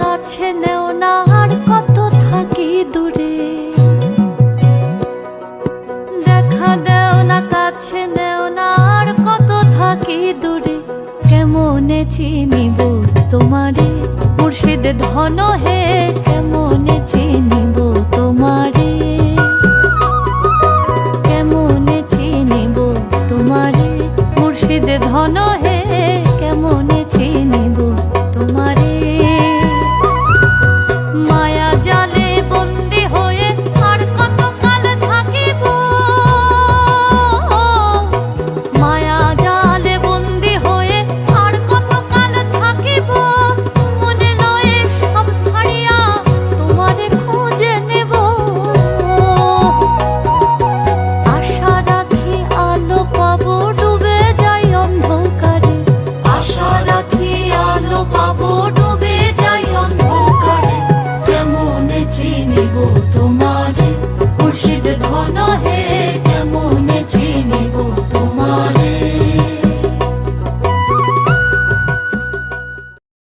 কাছে না, আর কত থাকি দূরে। দেখা দেও না, কাছে না, আর কত থাকি দূরে। কেমনে চিনিব তোমারে? মুর্শিদ ধন হে, কেমনে চিনিব আমারে মুর্শিদে ধন হে তোমার